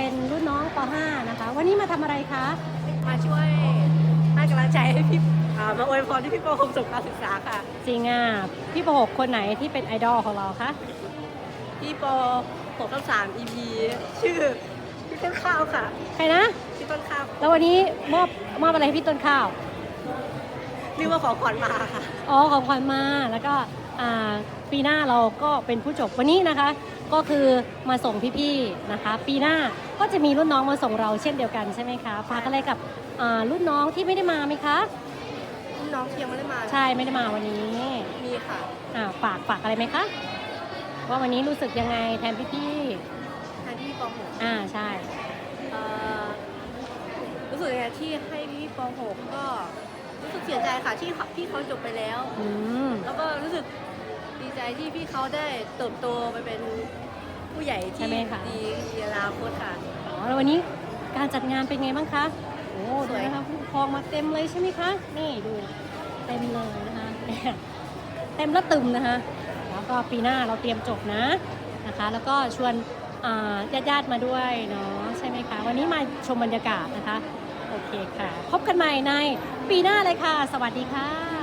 เป็นรุ่นน้องป .5 นะคะ วันนี้มาทำอะไรคะ มาช่วยให้กำลังใจให้พี่อ่ามาอวยพรที่พี่โปคมจบการศึกษาค่ะ จริงอะ พี่ป .6 คนไหนที่เป็นไอดอลของเราคะ พี่โปหกทับสาม EP ชื่อพี่ต้นข้าวค่ะใครนะ พี่ต้นข้าวแล้ววันนี้มอบมอบอะไรให้พี่ต้นข้าวเรียกว่าขอขวัญมาค่ะ อ๋อ ของขวัญมา แล้วก็อ่า ปีหน้าเราก็เป็นผู้จบวันนี้นะคะ ก็คือมาส่งพี่ๆนะคะ ปีหน้าก็จะมีรุ่นน้องมาส่งเราเช่นเดียวกันใช่ไหมคะฝากอะไรกับอ่ารุ่นน้องที่ไม่ได้มาไหมคะรุ่นน้องเทียงไม่ได้มาใช่ไม่ได้มาวันนี้มีค่ะอ่าฝากฝากอะไรไหมคะว่าวันนี้รู้สึกยังไงแทนพี่แทนที่พี่ปหกๆอ่าใช่เอ่อรู้สึกยังไงที่ให้พี่ปหกก็รู้สึกเสียใจค่ะที่เขาพี่เขาจบไปแล้วอืมแล้วก็รู้สึกดี ใจที่พี่เขาได้เติบโตไปเป็นผู้ใหญ่ที่ดีในอนาคตค่ะ อ๋อแล้ววันนี้การจัดงานเป็นไงบ้างคะ โอ้สดูวย นะคะผู้ปกครองมาเต็มเลยใช่ไหมคะ นี่ดูเต็มเลยนะคะเต็มและตึมนะคะ แล้วก็ปีหน้าเราเตรียมจบนะนะคะ แล้วก็ชวนญาติญาติๆมาด้วยเนาะใช่ไหมคะ วันนี้มาชมบรรยากาศนะคะ โอเคค่ะ พบกันใหม่ในปีหน้าเลยค่ะ สวัสดีค่ะ